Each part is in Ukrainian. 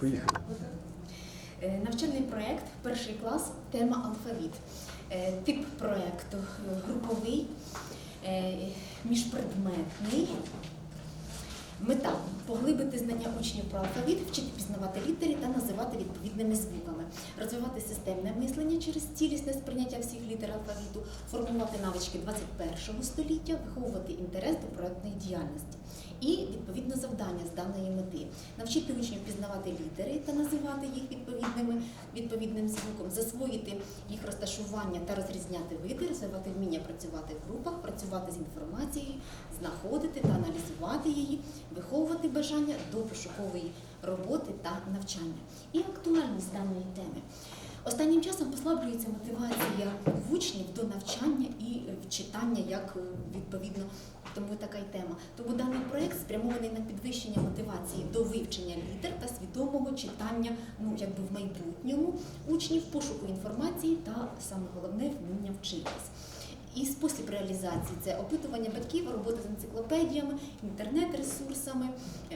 Поїхали. Е, Навчальний проєкт, перший клас, тема алфавіт. Е, Тип проєкту е, груповий, міжпредметний. Мета поглибити знання учнів про алфавіт, вчити пізнавати літери та називати відповідними звуками, розвивати системне мислення через цілісне сприйняття всіх літер алфавіту, формувати навички 21 століття, виховувати інтерес до проектної діяльності. І відповідно завдання з даної мети навчити учнів пізнавати літери та називати їх відповідними відповідним звуком, засвоїти їх розташування та розрізняти види, розвивати вміння працювати в групах, працювати з інформацією, знаходити та аналізувати її, виховувати бажання до пошукової роботи та навчання. І актуальність даної теми. Останнім часом послаблюється мотивація учнів до навчання і читання як е, відповідно. Тому така й тема. Тому даний проект спрямований на підвищення мотивації до вивчення літер та свідомого читання, ну якби в майбутньому учнів, пошуку інформації та саме головне вміння вчитись. І спосіб реалізації це опитування батьків, робота з енциклопедіями, інтернет-ресурсами,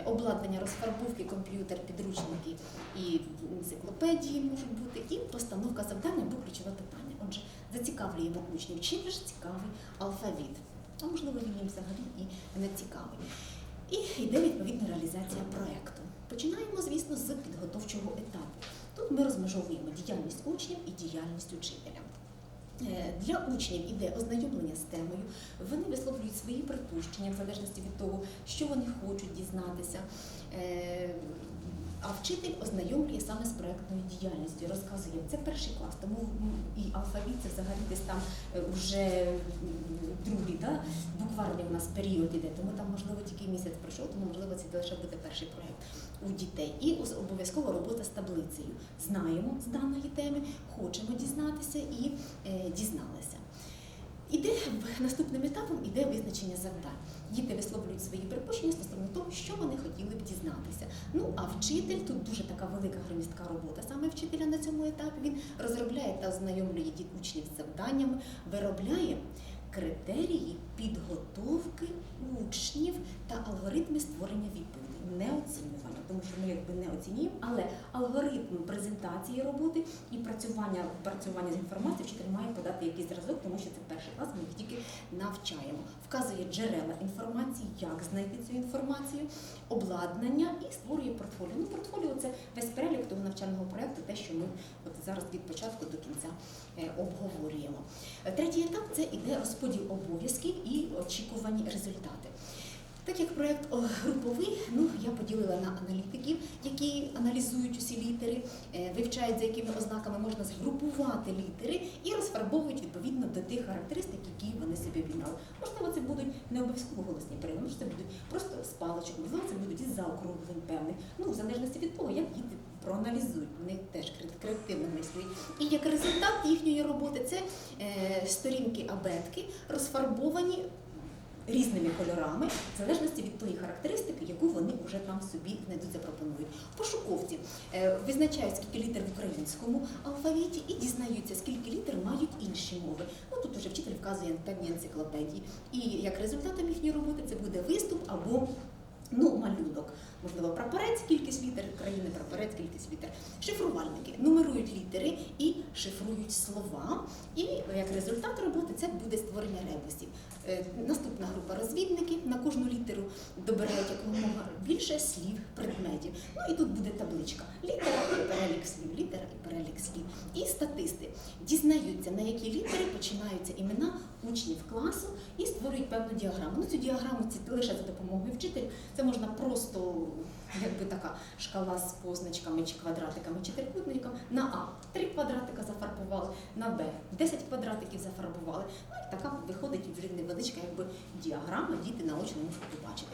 обладнання розфарбовки, комп'ютер, підручники і енциклопедії можуть бути, і постановка завдань або ключове питання. Отже, зацікавлюємо учнів, чим ж цікавий алфавіт. А можливо, він їм взагалі і не цікавий. І йде відповідна реалізація проєкту. Починаємо, звісно, з підготовчого етапу. Тут ми розмежовуємо діяльність учнів і діяльність учителя. Е, Для учнів іде ознайомлення з темою, вони висловлюють свої припущення в залежності від того, що вони хочуть дізнатися. А вчитель ознайомлює саме з проектною діяльністю, розказує, це перший клас, тому і алфавіт це взагалі десь там е, вже другий, да? букварний у нас період іде, тому там можливо тільки місяць пройшов, тому можливо це лише буде перший проект у дітей. І обов'язково робота з таблицею. Знаємо з даної теми, хочемо дізнатися і е, дізналися. Іде наступним етапом іде визначення завдань. Діти висловлюють свої припущення стосовно того, що вони хотіли б дізнатися. Ну а вчитель тут дуже така велика громістка робота. Саме вчителя на цьому етапі він розробляє та ознайомлює учнів з завданнями, виробляє критерії підготовки учнів та алгоритми створення відповідей, не оцінювання, тому що ми якби не оцінюємо, але алгоритм презентації роботи і працювання працювання з інформацією вчитель має подати якийсь зразок, тому що це перший клас, ми їх тільки навчаємо. Вказує джерела інформації, як знайти цю інформацію, обладнання і створює портфоліо. Ну, портфоліо це весь перелік того навчального проєкту, те, що ми от зараз від початку до кінця е, обговорюємо. Третій етап це іде розподіл обов'язків і очікувані результати. Так як проєкт груповий, ну я поділила на аналітиків, які аналізують усі літери, е, вивчають за якими ознаками можна згрупувати літери і розфарбовують відповідно до тих характеристик, які вони собі обігнали. Можливо, це будуть не обов'язково голосні може це будуть просто з паличок, можливо, це будуть із заокруглень певних. Ну, в залежності від того, як діти проаналізують, вони теж креативно мислять. І як результат їхньої роботи це е, сторінки абетки розфарбовані різними кольорами, в залежності від тої характеристики, яку вони вже там собі знайдуть, запропонують. Пошуковці е, визначають, скільки літер в українському алфавіті і дізнаються, скільки літер мають інші мови. Ну тут уже вчитель вказує певні енциклопедії. І як результатом їхньої роботи це буде виступ або Ну, малюнок, можливо, прапорець, кількість літер країни, прапорець, кількість літер. Шифрувальники нумерують літери і шифрують слова. І як результат роботи це буде створення ребусів. Е, Наступна група розвідники на кожну літеру добирають якомога більше слів, предметів. Ну і тут буде табличка. Літера і перелік слів, літера і перелік слів. І статисти дізнаються, на які літери починаються імена учнів класу і створюють певну діаграму. Ну, цю діаграму ці лише за допомогою вчителя. Це можна просто, якби така шкала з позначками чи квадратиками, чи трикутником. На А три квадратика зафарбували, на Б 10 квадратиків зафарбували. Ну і така виходить вже невеличка якби діаграма, діти наочно можуть побачити.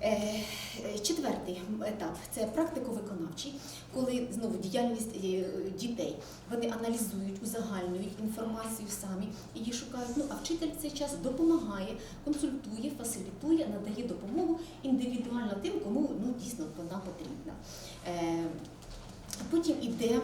Е, е, Четвертий етап це практико-виконавчий, коли знову діяльність е, дітей. Вони аналізують, узагальнюють інформацію самі, її шукають. Ну а вчитель в цей час допомагає, консультує, фасилітує, надає допомогу індивідуально тим, кому ну дійсно вона потрібна. Потім іде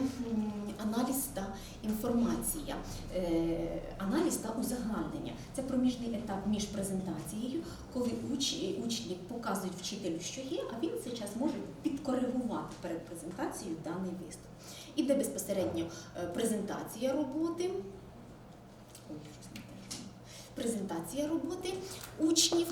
аналіз та інформація, Е, аналіз та узагальнення. Це проміжний етап між презентацією, коли уч, учні показують вчителю, що є, а він цей час може підкоригувати перед презентацією даний виступ. Іде безпосередньо е, презентація роботи. Презентація роботи учнів.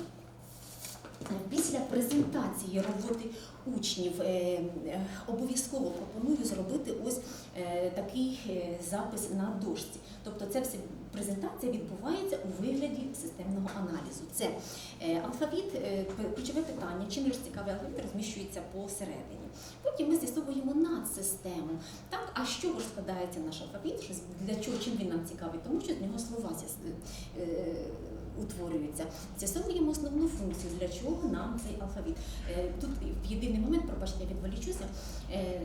Після презентації роботи учнів е, е, обов'язково пропоную зробити ось е, такий е, запис на дошці. Тобто це все презентація відбувається у вигляді системного аналізу. Це е, алфавіт, е, ключове питання, чим ж цікавий алфавіт розміщується посередині. Потім ми з'ясовуємо надсистему. Так, а чого ж складається наш алфавіт? Для чого чим він нам цікавий? Тому що з нього слова е, утворюються. З'ясовуємо основну функцію, для чого нам цей алфавіт. Е, Тут в єдиний момент, пробачте, я відволічуся. Е,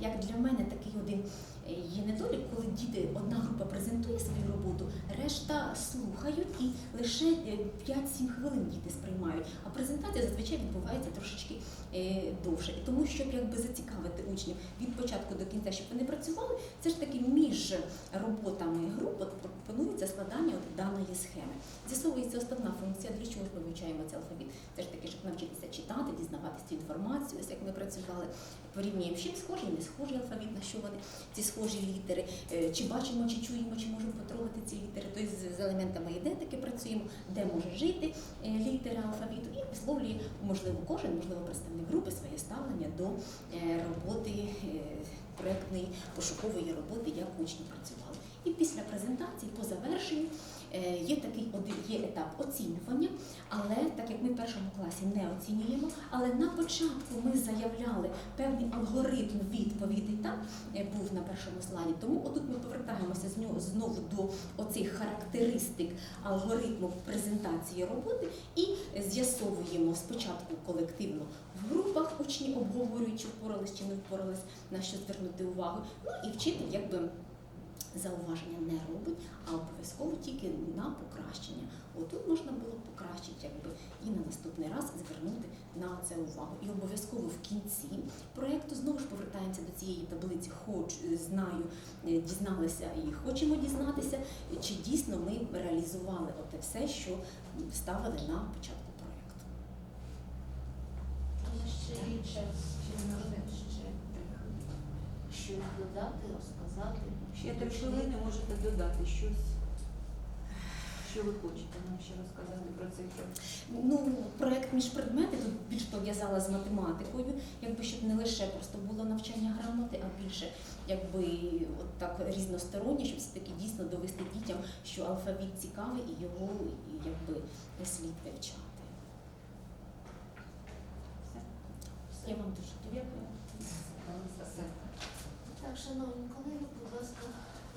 Як для мене такий один е, є недолік, коли діти, одна група презентує свою роботу, решта слухають і лише е, 5-7 хвилин діти сприймають. А презентація зазвичай відбувається трошечки е, довше. І тому, щоб якби зацікавити учнів від початку до кінця, щоб вони працювали, це ж таки між роботами груп пропонується складання от даної схеми. З'ясовується основна функція, для чого ж ми вивчаємо цей алфавіт. Це ж таки, щоб навчитися читати, дізнаватися цю інформацію, ось як ми працювали. Порівнюємо, чим схожий, не схожий алфавіт, на що вони ці схожі літери, Е, чи бачимо, чи чуємо, чи можемо потрогати ці літери. Тобто з- елементами ідентики працюємо, де може жити е, літера алфавіту, і висловлює, можливо, кожен, можливо, представник групи своє ставлення до е, роботи е, проектної пошукової роботи, як учні працювали. І після презентації, по завершенню, є такий є етап оцінювання, але так як ми в першому класі не оцінюємо, але на початку ми заявляли певний алгоритм відповідей, так е, був на першому слайді. Тому отут ми повертаємося з нього знову до оцих характеристик алгоритму презентації роботи і з'ясовуємо спочатку колективно в групах учні обговорюють, чи впорались, чи не впорались, на що звернути увагу. Ну і вчитель якби зауваження не робить, а обов'язково тільки на покращення. Отут можна було покращити, якби і на наступний раз звернути на це увагу. І обов'язково в кінці проєкту знову ж повертаємося до цієї таблиці Хоч знаю, е, дізналися і хочемо дізнатися, чи дійсно ми реалізували оте все, що ставили на початку проєкту. Ще час, чи можна щось додати, розказати. Ще три хвилини можете додати щось, що ви хочете нам ще розказати про цей проект. Ну, проект міжпредмети тут більш пов'язала з математикою, якби щоб не лише просто було навчання грамоти, а більше якби от так різностороннє, щоб все таки дійсно довести дітям, що алфавіт цікавий і його якби слід вивчати. Все. Я вам дуже дякую. Так, шановні колеги, будь ласка,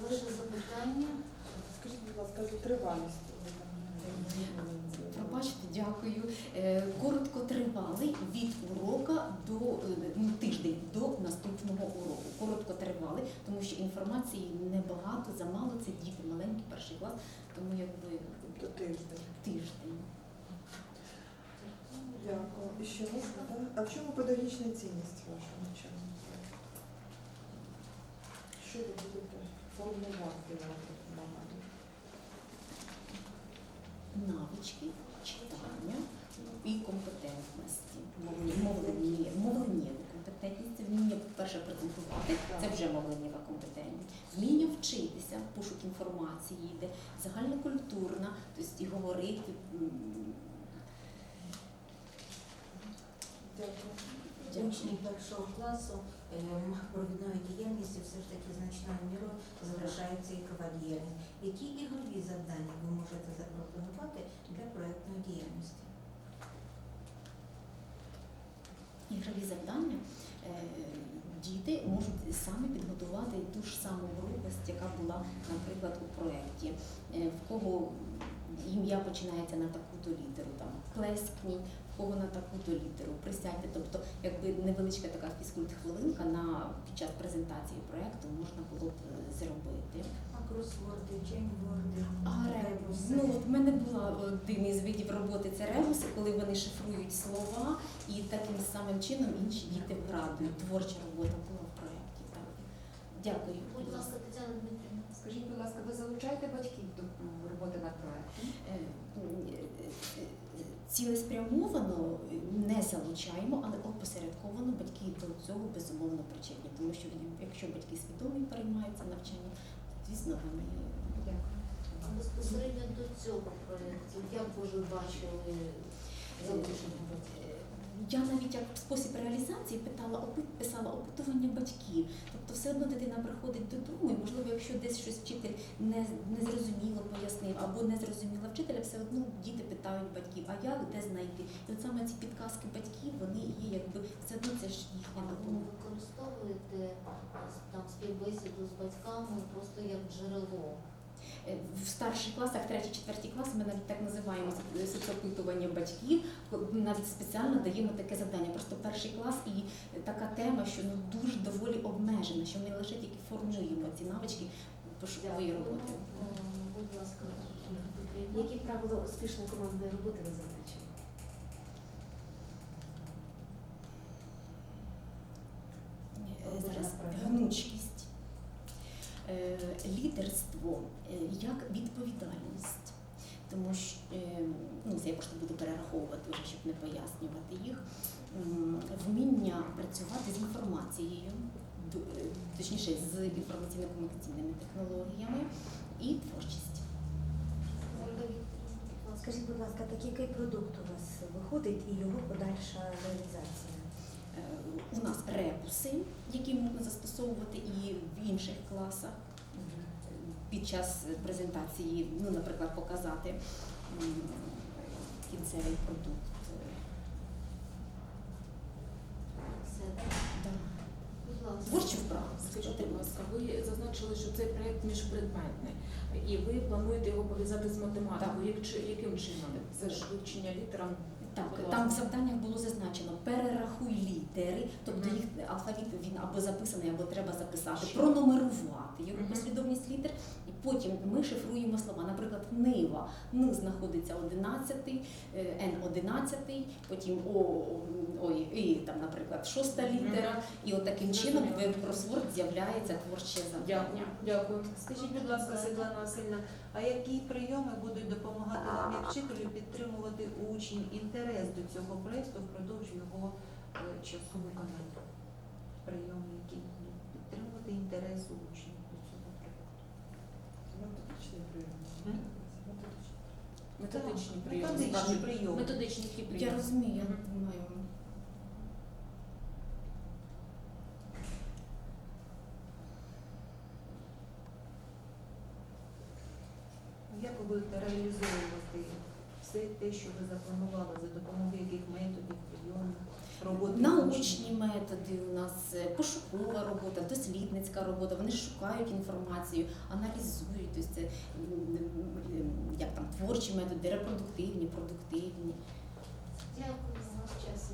ваше запитання. Скажіть, будь ласка, за тривалість. Пробачте, дякую. Е, Короткотривалий від урока до е, ну, тиждень до наступного уроку. Короткотривалий, тому що інформації небагато, замало. Це діти маленькі, перший клас, тому якби Тобто тиждень. тиждень. Дякую. І ще можна. А в чому педагогічна цінність вашого навчання? Що ви будете формувати на допомагати? Навички, читання і компетентності. Мовлення, мовлення, компетентність, це вміння, по-перше, презентувати, це вже мовленнєва компетентність. Вміння вчитися, пошук інформації йде, загальнокультурна, тобто і говорити. Дякую. Дякую. Учні першого класу провідної діяльності все ж таки значною мірою залишається ігрова діяльність. Які ігрові завдання ви можете запропонувати для проєктної діяльності? ігрові завдання е, діти можуть самі підготувати ту ж саму гру, яка була, наприклад, у проєкті. Е, В кого ім'я починається на таку-то літеру, там клескніть, кого на таку-то літеру, присядьте. Тобто, якби невеличка така фізкульт-хвилинка на під час презентації проєкту можна було б е, зробити. А кросворди, джейнворди, А ребус. Ну, от в мене була один із видів роботи це ребуси, коли вони шифрують слова, і таким самим чином інші діти вгадують. Творча робота була в проєкті. Так. Дякую. Будь ласка, Тетяна Дмитрівна. Скажіть, будь ласка, ви залучаєте батьків до роботи над проектом? Е, е, е, Цілеспрямовано не залучаємо, але опосередковано батьки до цього безумовно причетні, тому що якщо батьки свідомі переймаються навчанням, то звісно вони Дякую. А безпосередньо до цього проєкту, як ви бачили залучення батьків? Я навіть як спосіб реалізації питала, опит, писала опитування батьків. Тобто все одно дитина приходить додому, і можливо, якщо десь щось вчитель не, не зрозуміло пояснив або не зрозуміла вчителя, все одно діти питають батьків, а як, де знайти? І от саме ці підказки батьків, вони є якби все одно це ж їхня допомога. використовуєте е, там співбесіду з батьками просто як джерело? В старших класах, третій, четвертій клас, ми навіть так називаємо соц- соцопитування батьків. Навіть спеціально даємо таке завдання. Просто перший клас і така тема, що ну дуже доволі обмежена, що ми лише тільки формуємо ці навички пошукової роботи. Будь ласка, Які правила успішної командної роботи ви зазначили? Е, Зараз гнучкість, е, лідерство е, як відповідальність. Тому що е, ну, це я просто буду перераховувати вже, щоб не пояснювати їх. Вміння працювати з інформацією, е, точніше з інформаційно-комунікаційними технологіями і творчість. Скажіть, будь ласка, так який продукт у вас виходить і його подальша реалізація? Е, У нас ребуси, які можна застосовувати і в інших класах. Під час презентації, ну, наприклад, показати кінцевий продукт. Творчу вправу. Скажіть, будь ласка, ви зазначили, що цей проєкт міжпредметний, і ви плануєте його пов'язати з математикою. Яким чином? Це ж вивчення літерам. Так, Будь там в завданнях було зазначено перерахуй літери, тобто їх алфавіт він або записаний, або треба записати, Що? пронумерувати його Мгм. послідовність літер, і потім ми шифруємо слова. Наприклад, нива. Н знаходиться 11, е, Н 11, потім О, ой, і там, наприклад, шоста літера. І от таким чином Зрозуміло. в кросворд з'являється творче завдання. Дякую. Дякую. Скажіть, будь ласка, Світлана Васильівна, а які прийоми будуть допомагати вам як вчителю підтримувати учнів інтерес до цього проєкту впродовж його е, часу виконання? Прийоми, які будуть підтримувати інтерес у учнів до цього проєкту? Методичний прийом. М? Методичний. Методичні прийоми. Методичні прийоми. Методичні які Я розумію, я думаю. Як ви будете реалізовувати все те, що ви запланували, за допомогою яких методів, прийомів, роботи? Научні методи у нас е, пошукова робота, дослідницька робота. Вони шукають інформацію, аналізують. Тобто це як там творчі методи, репродуктивні, продуктивні. Дякую за ваш час.